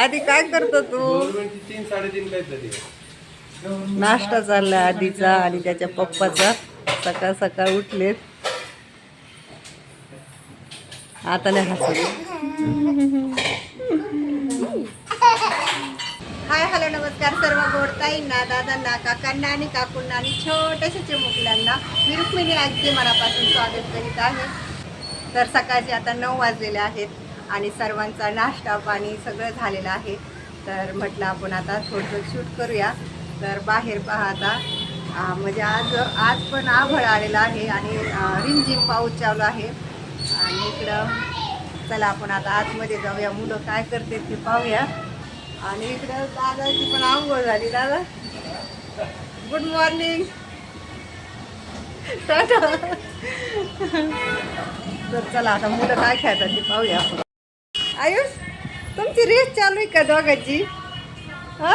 आधी काय करतो तू? तीन साडेतीन नाश्ता चालला आधीचा आणि त्याच्या पप्पाचा. सकाळ सकाळ उठले आता नाही हाय हॅलो नमस्कार सर्व गोडताईंना दादांना काकांना आणि काकूंना आणि छोट्याशा चिमुकल्यांना. मी रुक्मिणी अगदी मनापासून स्वागत करीत आहे. तर सकाळचे आता नऊ वाजलेले आहेत आणि सर्वांचा नाश्ता पाणी सगळं झालेलं आहे. तर म्हटलं आपण आता थोडंसं शूट करूया. तर बाहेर पाहता म्हणजे आज आज पण आभळ आलेलं आहे आणि रिमझिम पाऊस चालू आहे. आणि इकडं चला आपण आता आतमध्ये जाऊया. मुलं काय करते ते पाहूया. आणि इकडं दादाची पण आंघोळ झाली. दादा गुड मॉर्निंग टाटा तर चला आता मुलं काय खेळतात ते पाहूया आपण. आयुष तुमची रेस चालू आहे का दोघांची? हा?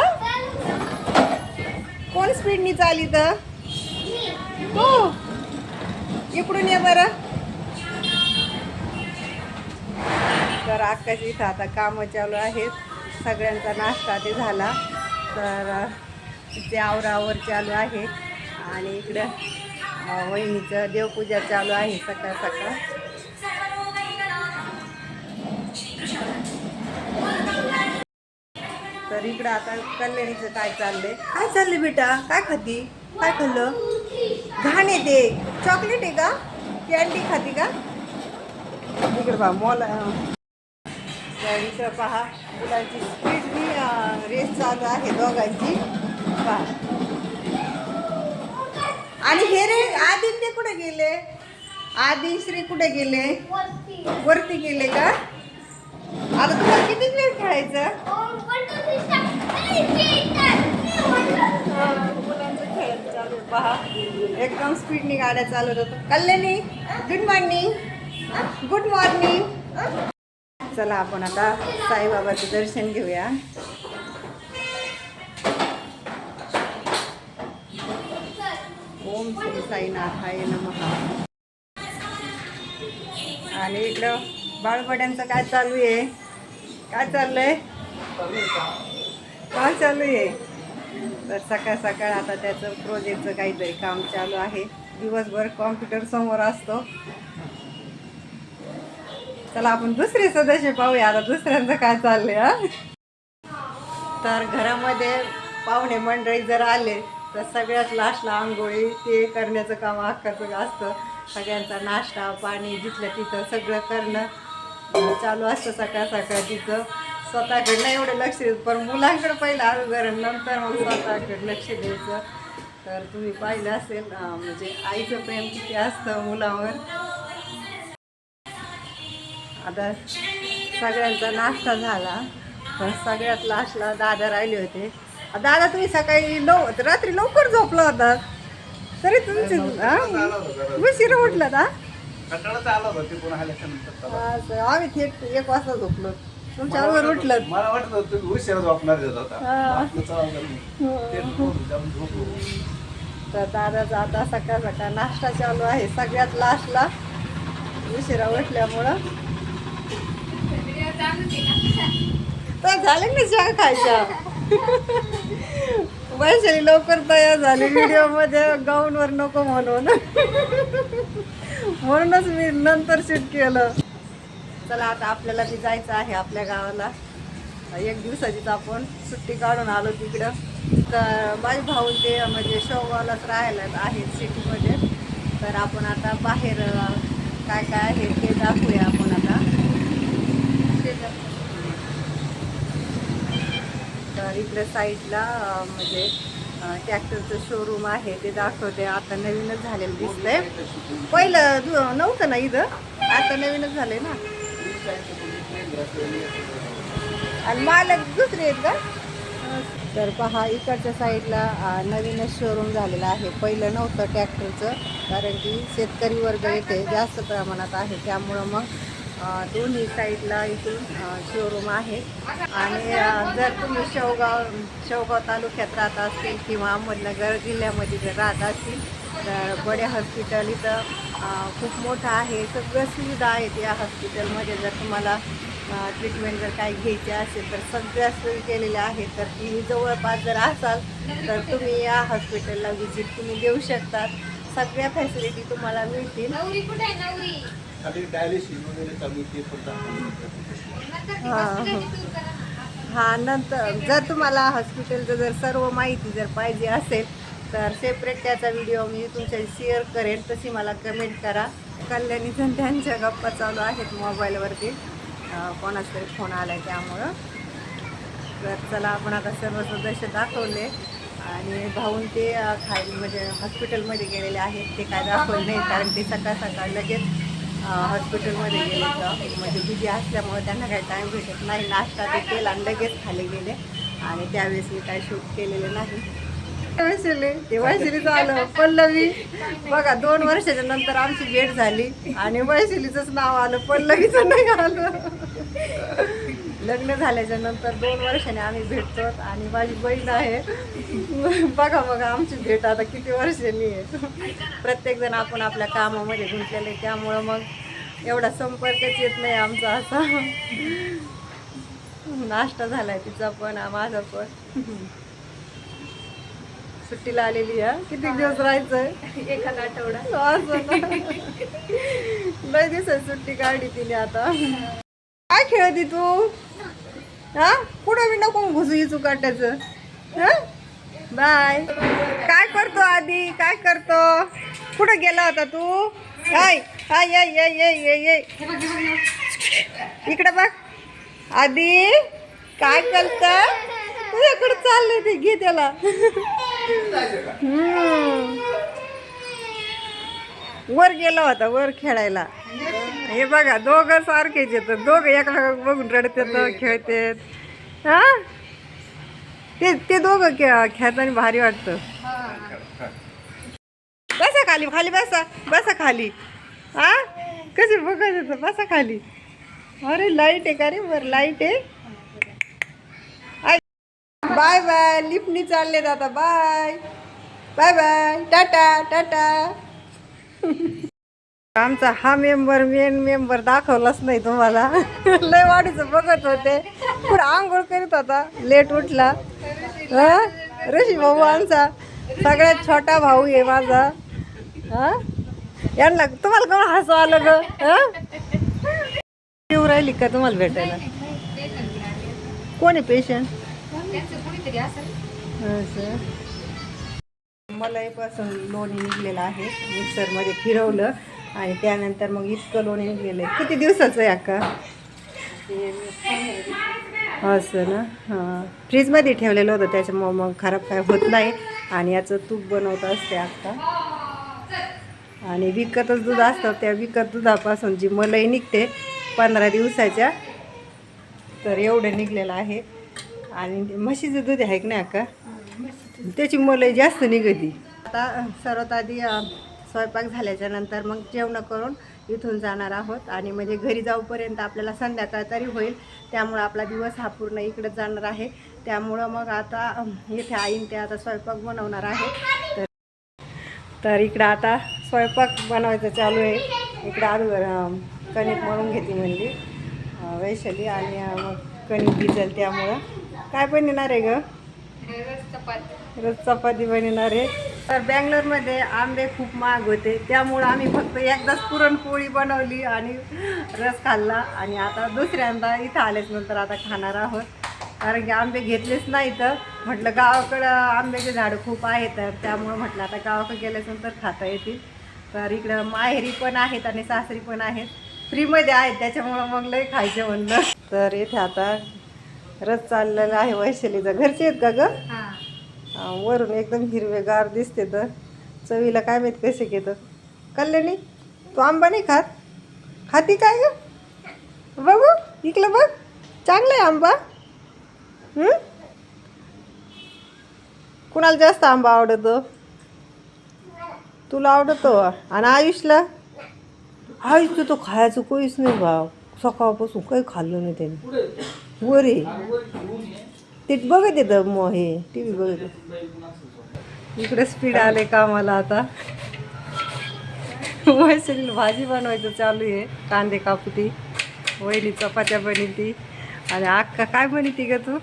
कोण स्पीडनी चाली तर? हो इकडून ये बरं. तर आकाशी इथं आता कामं चालू आहेत. सगळ्यांचा नाश्ता ते झाला. तर अ, ते आवरावर चालू आहे. आणि इकडं वहिनीचं देवपूजा चालू आहे सकाळ सकाळ तर इकडं आता कल्याणीचं काय चाललंय? काय चाललंय बेटा? काय खाती? काय खाल्लं? घाण येते चॉकलेट आहे का? कॅन्डी खाती का? इकडे पहा मॉल इकडं पहा मुलांची स्पीडनी रेस चालू आहे दोघांची. पहा. आणि हे रे आदित्य कुठे गेले? आदिश्री कुठे गेले? वरती गेले का? आता तुम्हाला किती वेळ खेळायचं? मुलांचं चालू आहे, पहा एकदम स्पीडनी गाड्या चालवत होतो. Kalyani good morning good morning चला आपण आता साईबाबाचं दर्शन घेऊया. ओम श्री साईनाथाय नमः. आणि इकडं बाळबड्यांचं काय चालू आहे? काय चाललंय? काय चालू आहे तर सकाळ सकाळ आता त्याचं प्रोजेक्टचं काहीतरी काम चालू आहे. दिवसभर कॉम्प्युटर समोर असतो. चला आपण दुसरे सदस्य पाहूया. आता दुसऱ्यांचं काय चाललंय हा? तर घरामध्ये पाहुणे मंडळी जर आले तर सगळ्यात लास्टला आंघोळी ते करण्याचं काम अख्खाचं असतं. सगळ्यांचा नाश्ता पाणी जिथलं तिथं सगळं करणं. चालू असतं सकाळ सकाळ तिथं. स्वतःकडनं एवढं लक्ष देत पण मुलांकडं पहिलं अगोदर नंतर मग स्वतःकडे लक्ष द्यायचं. तर तुम्ही पाहिलं असेल म्हणजे आईचं प्रेम किती असतं मुलावर. आता सगळ्यांचा नाश्ता झाला पण सगळ्यात लास्टला दादा राहिले होते. दादा तुम्ही सकाळी लव रात्री लवकर झोपला होता. तरी तुमची उशीर उठला ना कंटाळाच आला होता ते कोण आल्याच्यानंतर असं, आम्ही थेट एक वाजता झोपलो. तुमच्या अगोदर उठलं. मला वाटत होतं तुम्ही उशिरा झोपणार देत होता. हा. आपलं चला बरं. ते नको, जाऊन झोपू. तर दादाचा आता सकाळ सकाळ नाश्ता चालू आहे. सगळ्यात लास्टला उशिरा उठल्यामुळं. तर झाले ना चहा खायच्या वैशाली लवकर तयार झाली. व्हिडिओमध्ये गाऊनवर नको म्हणून. म्हणूनच मी नंतर शूट केलं. चला आता आपल्याला बी जायचं आहे आपल्या गावाला. एक दिवसाचीच आपण सुट्टी काढून आलो तिकडं. तर माझे भाऊ ते म्हणजे शोगावलाच राहायला आहेत सिटीमध्ये. तर आपण आता बाहेर काय काय आहे ते दाखवूया आपण आता. तर इकडे साईडला म्हणजे ट्रॅक्टरचं शोरूम आहे ते दाखवते. आता नवीनच झालेलं दिसतंय. पहिलं नव्हतं ना इथं? आता नवीनच झालंय ना? आणि मालक दुसरे आहेत का? तर पहा इकडच्या साईडला नवीनच शोरूम झालेलं आहे. पहिलं नव्हतं ट्रॅक्टरचं कारण की शेतकरी वर्ग इथे जास्त प्रमाणात आहे. त्यामुळं मग दोन्ही साईडला इथून शोरूम आहे. आणि जर तुम्ही शेवगाव शेवगाव तालुक्यात राहत असतील किंवा अहमदनगर जिल्ह्यामध्ये जर राहत असतील तर बडे हॉस्पिटल इथं खूप मोठं आहे. सगळ्या सुविधा आहेत या हॉस्पिटलमध्ये जर तुम्हाला ट्रीटमेंट जर काही घ्यायची असेल तर सगळ्या सोयी केलेल्या आहेत. तर तुम्ही जवळपास जर असाल तर तुम्ही या हॉस्पिटलला व्हिजिट तुम्ही देऊ शकतात सगळ्या फॅसिलिटी तुम्हाला मिळतील. हां खाली डायलिसिस वगैरे चालू ते पण दाखवलं. नंतर हा, नंतर जर तुम्हाला हॉस्पिटलचं जर सर्व माहिती जर पाहिजे असेल तर सेपरेट त्याचा व्हिडिओ मी तुमच्याशी शेअर करेन. तशी मला कमेंट करा. कल्याणी जण त्यांच्या गप्पा चालू आहेत मोबाईलवरती कोणाचा तरी फोन आला आहे त्यामुळं. तर चला आपण आता सर्व सदस्य दाखवले. आणि भाऊन ते खाली म्हणजे हॉस्पिटलमध्ये गेलेले आहेत. ते काय दाखवले नाही कारण ते सकाळ सकाळ लगेच हॉस्पिटलमध्ये गेले. तर म्हणजे बिझी असल्यामुळे त्यांना काही टाईम भेटत नाही. नाश्ता ते केला आणि लगेच खाली गेले. आणि त्यावेळेस मी काय शूट केलेलं नाही. वैशिली ते वैशिलीचं आलं. पल्लवी. बघा दोन वर्षाच्या नंतर आमची भेट झाली. आणि वैशिलीचंच नाव आलं. पल्लवीचं नाही आलं. लग्न झाल्याच्यानंतर दोन वर्षाने आम्ही भेटतो आणि माझी बहीण आहे. बघा बघा आमची भेट आता किती वर्षांनी आहे. प्रत्येकजण आपण आपल्या कामामध्ये गुंतलेले आहे, त्यामुळं मग एवढा संपर्कच येत नाही आमचा असा. नाश्ता झालाय तिचा पण माझा पण. सुट्टीला आलेली आहे. किती दिवस राहायचंय? एखादा आठवडा. लय दिवसात सुट्टी काढली तिने आता. काय खेळती तू? हा? पुढे मी नको घुसू इचू काटायचं. हा? बाय. काय करतो आधी? काय करतो? कुठं गेला होता तू? हाय हाय ये ये ये ये ये इकडे बघ. आधी काय करत? तुझ्याकडे चाललंय ते घे त्याला हम्म. वर गेला होता वर खेळायला. हे बघा दोघं सारखेच येतात. दोघं एका बघून रडत खेळतात. हा? ते ते दोघं खे- खेळताना भारी वाटतं. बसा खाली खाली बसा बसा खाली. हा? कसे बघत होतं? बसा खाली. अरे लाइट आहे का रे वर? लाइट आहे? बाय बाय लिफ्टनी चाललेत आता. Bye bye bye tata tata. आमचा हा मेंबर मेन मेंबर दाखवलाच नाही तुम्हाला. लय वाढीचं बघत होते. पुढे आंघोळ करीत होता. लेट उठला. हा? ऋषी भाऊ आमचा. सगळ्यात छोटा भाऊ आहे माझा. हा? यांना तुम्हाला कोण हसू आलं ग? हा? येऊ राहिली का तुम्हाला भेटायला? कोण आहे पेशंट मलाईपासून लोणी निघलेलं आहे. मिक्सरमध्ये फिरवलं आणि त्यानंतर मग इतकं लोणी निघलेलं आहे. किती दिवसाचं आहे अक्का? असं ना? हां. फ्रीजमध्ये ठेवलेलं होतं त्याच्यामुळं मग खराब काय होत नाही. आणि याचं तूप बनवत असते अक्का. आणि विकतच दूध असतं त्या विकत दुधापासून जी मलई निघते पंधरा दिवसाच्या तर एवढं निघलेलं आहे. आणि म्हशीचं दूध आहे की नाही अक्का? त्याची मलई जास्त निघती. आता सर्वात आधी स्वयंपाक झाल्याच्यानंतर मग जेवण करून इथून जाणार आहोत आणि म्हणजे घरी जाऊपर्यंत आपल्याला संध्याकाळ तरी होईल. त्यामुळं आपला दिवस हा पूर्ण इकडे जाणार आहे. त्यामुळं मग आता इथे आईन ते आता स्वयंपाक बनवणार आहे. तर तर इकडं आता स्वयंपाक बनवायचं चालू आहे. इकडं अगोदर कणिक म्हणून घेते म्हणली वैशाली आणि मग कणिक भिजल त्यामुळं. काय पण येणार आहे ग? चपाती रोज चपाती बनवणार. आहे तर बँगलोरमध्ये आंबे खूप महाग होते. त्यामुळं आम्ही फक्त एकदाच पुरणपोळी बनवली आणि रस खाल्ला. आणि आता दुसऱ्यांदा इथं आल्याच नंतर आता खाणार आहोत. कारण की आंबे घेतलेच नाही तर म्हटलं गावाकडं आंब्याचे झाडं खूप आहेत. तर त्यामुळं म्हटलं आता गावाकडे गेल्यानंतर खाता येतील. तर इकडं माहेरी पण आहेत आणि सासरी पण आहेत. फ्रीमध्ये आहेत. त्याच्यामुळं मग लय खायचं म्हणलं. तर इथे आता रस चाललेला आहे वैशालीचं. घरचे आहेत का गं? वरून एकदम हिरवेगार दिसते तर. चवीला काय माहीत कसे घेतं. कल्याणी तू आंबा नाही खात? खाती काय ग? बघू इकलं बघ. चांगलं आहे आंबा. कुणाला जास्त आंबा आवडतो? तुला आवडतो? आणि आयुषला? आयुष तो खायचं कोणीच नाही भाव सकाळपासून काही खाल्लं नाही त्याने. वरे. ते बघत येतं मग हे टी व्ही बघत इकडे स्पीड आले कामाला आता. वैशालीला भाजी बनवायचं चालू आहे कांदे कापती वहिनी चपात्या बनवती आणि अक्का काय बनवती ग तू?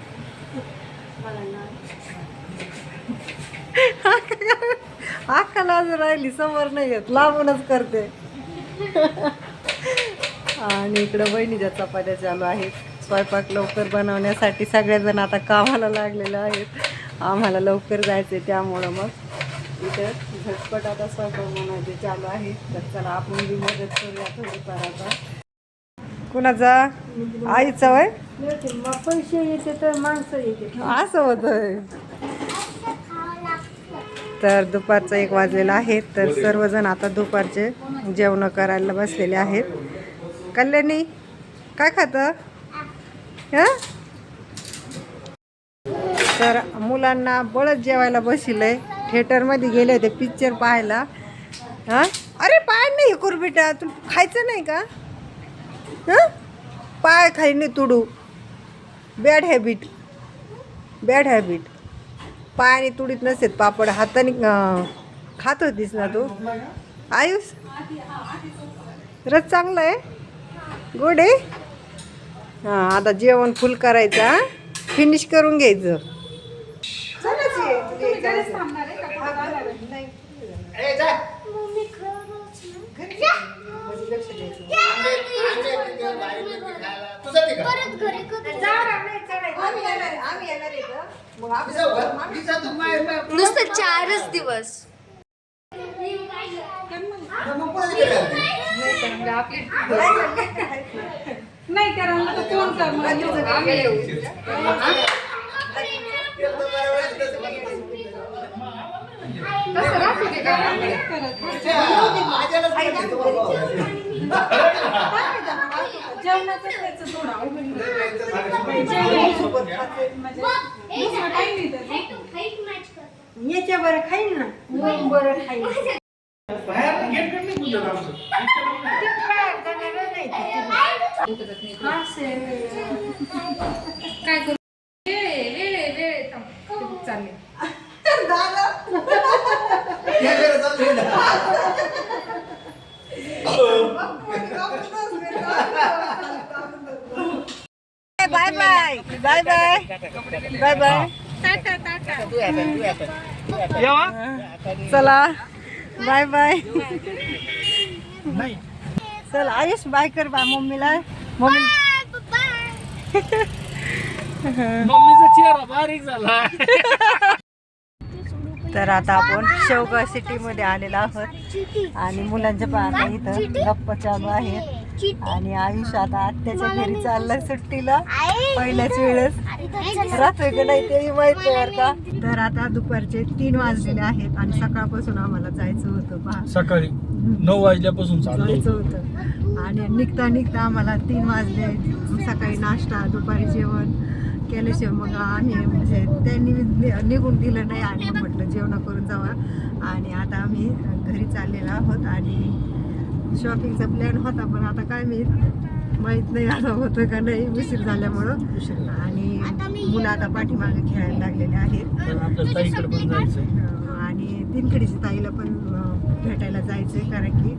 अक्का लाज राहिली समोर नाही येत लांबूनच करते. आणि इकडं वहिनीच्या चपात्या चालू आहेत. स्वयंपाक लवकर बनवण्यासाठी सगळेजण आता कामाला लागलेले आहेत. आम्हाला लवकर जायचं आहे त्यामुळं मग. इथं झटपट आता स्वयंपाक बनवायचे चालू आहे. तर चला आपण बी मदत करूया थोडीफार आता. कुणाचा? आईचा वय? पैसे येते तर माणसं येते. असं होतंय. तर दुपारचं एक वाजलेलं आहे. तर सर्वजण आता दुपारचे जेवण करायला बसलेले आहेत. कल्याणी काय खातं? हं? तर मुलांना बळच जेवायला बसिलंय. थिएटरमध्ये गेले होते पिक्चर पाहायला. हां? अरे पाय नाही कुरबिटा तू खायचं नाही का? हां? पाय खाई नाही तुडू. बॅड हॅबिट बॅड हॅबिट पायाने तुडीत नसेल पापड हाताने खात होतीस ना तू? आयुष? रस चांगलं आहे? गोड आहे? हां आता जेवण फुल करायचं फिनिश करून घ्यायचं. ए, जा. तुझं ते का? मी जाऊ. का? मी जातो. नुसतं चारच दिवस मग कोणाला गेले होते? नाही करायला तर कोण करणार आम्ही येऊ तसं राहते नाही याच्या बरं खाईन ना बरं खाईन काय करू वेळ वेळ वेळ थांब. किती चालले या घरात जाऊन ये ना. Bye bye bye bye bye bye चला बाय बाय चल आयुष बाय कर बा मम्मीला. मम्मी मम्मीचा चेहरा बारीक झाला. तर आता आपण शेवगाव सिटीमध्ये आलेलो आहोत. आणि मुलांच्या पाहता इथं गप्पा चालू आहेत आणि आयुष आता आत्याच्या घरी चाललाय सुट्टीला. पहिल्याच वेळेस. का नाही तेही माहीत नाही का तर आता दुपारचे तीन वाजलेले आहेत आणि सकाळपासून आम्हाला जायचं होतं पहा. सकाळी. नऊ वाजल्यापासून चाललो जायचं होतं. आणि निघता निघता आम्हाला तीन वाजले. सकाळी नाश्ता दुपारी जेवण केल्याशिवाय मग आम्ही म्हणजे त्यांनी नि- निघून दिलं नाही. आणि म्हटलं जेवण करून जावा. आणि आता आम्ही घरी चाललेलो आहोत. आणि शॉपिंगचा प्लॅन होता पण आता काय मी माहीत नाही आता होतं का नाही उशीर झाल्यामुळं. आणि मुलं आता पाठीमागे खेळायला लागलेले आहेत. तर आपल्या ताईकडे पण जायचंय. अं, आणि दिनखडीच्या ताईला पण भेटायला जायचं आहे कारण की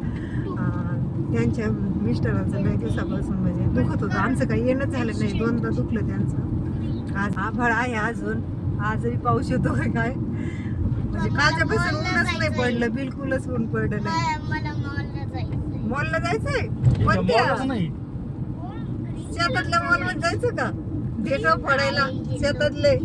त्यांच्या मिस्टरांचं लय दिवसापासून म्हणजे दुखत होतं. आमचं काही येणंच झालं नाही. दोनदा दुखलं त्यांचं. आज आभाळ आहे अजून. आजही पाऊस येतो का काय? म्हणजे कालच्यापासून ऊनच नाही पडलं. बिलकुलच ऊन पडलं नाही. मला मॉलला जायचंय. कोणत्या? नाही. शेतातल्या मॉलमध्ये जायचं का? भेट पडायला. शेतातले.